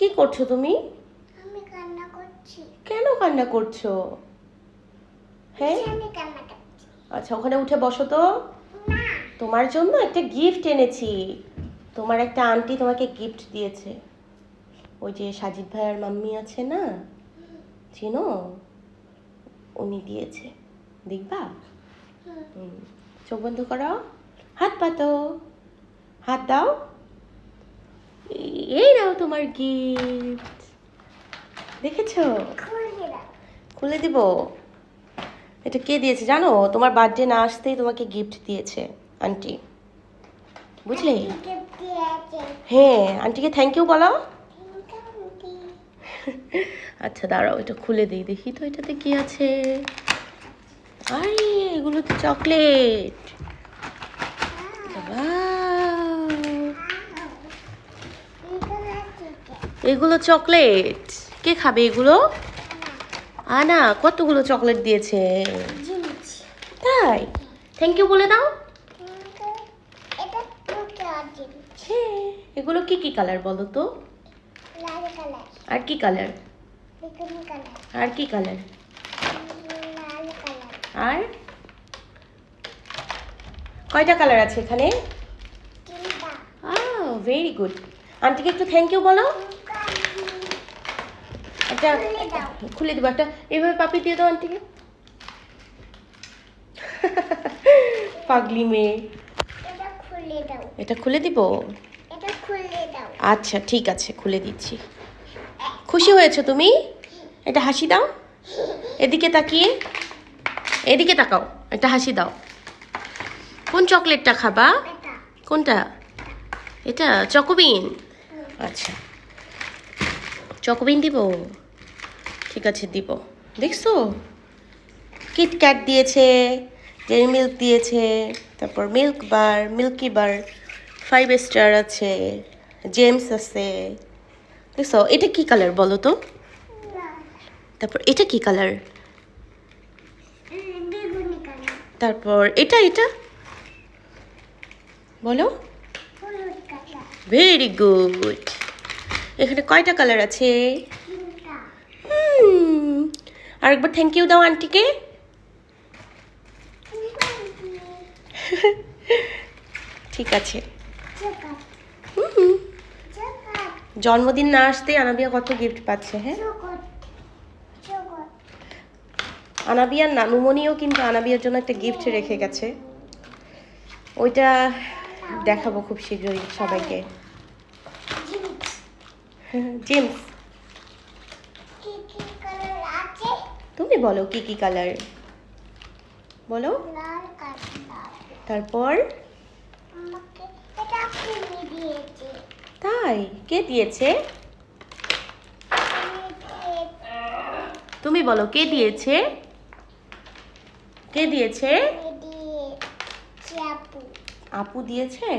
কি করছ তুমি? আমি কান্না করছি। কেন কান্না করছ? হ্যাঁ? আমি কান্না করছি। আচ্ছা ওখানে উঠে বসো তো। তোমার জন্য একটা গিফট এনেছি। তোমার একটা আন্টি তোমাকে গিফট দিয়েছে। ওই যে সাজিদ ভাইয়ার মাম্মি আছে না? চিনো? উনি দিয়েছে। দেখবা। চোখ বন্ধ করো। হাত পাতো। হাত দাও। এই- নাও তোমার গিফট দেখেছ? খুলে দিব। এটা কে দিয়েছে জানো? তোমার বার্থডে না আসতেই তোমাকে গিফট দিয়েছে আন্টি বুঝলে? হ্যাঁ আন্টিকে থ্যাংক ইউ বলো. আচ্ছা দাঁড়াও এটা খুলে দিই। দেখি তো এটাতে কি আছে। আরে এগুলো তো চকলেট এগুলো আছে এগুলো চকলেট। কে খাবে এগুলো? আনা কতগুলো চকলেট দিয়েছে? তাই? থ্যাংক ইউ বলে দাও। এগুলো কি কি কালার বলো তো? আর কি কালার আর কি কালার আর? কয়টা কালার আছে এখানে? ভেরি গুড আন্টিকে একটু থ্যাংক ইউ বলো। একটা খুলে দেবো একটা। এইভাবে পাপি দিয়ে দাও আন্টিকে। পাগলি মেয়ে। এটা খুলে দিব? এটা আচ্ছা ঠিক আছে খুলে দিচ্ছি। খুশি হয়েছো তুমি? এটা হাসি দাও। এদিকে তাকিয়ে। এদিকে তাকাও একটা হাসি দাও। কোন চকলেটটা খাবা? কোনটা? এটা চকোবিন। আচ্ছা। চকোবিন দিব? ঠিক আছে দিব। দেখছ? কিটক্যাট দিয়েছে ডেরি মিল্ক দিয়েছে তারপর milk bar milky bar five star আছে জেমস আছে। দেখছ? এটা কি কালার বলো তো? তারপর এটা কি কালার তারপর এটা এটা? বলো। ভেরি গুড এখানে কয়টা কালার আছে? আরেকবার থ্যাংক ইউ দাও আন্টিকে ঠিক আছে। জন্মদিন না আসতে আনাবিয়া কত গিফট পাচ্ছে হ্যাঁ? আনাবিয়ার নানুমণিও কিন্তু আনাবিয়ার জন্য একটা গিফট রেখে গেছে। ওইটা দেখাবো খুব শীঘ্রই সবাইকে। জেমস কি কি কালার আছে তুমি বলো কি কি কালার বলো। তারপর? তাই কে দিয়েছে? তুমি বলো কে দিয়েছে? কে দিয়েছে? আপু দিয়েছে?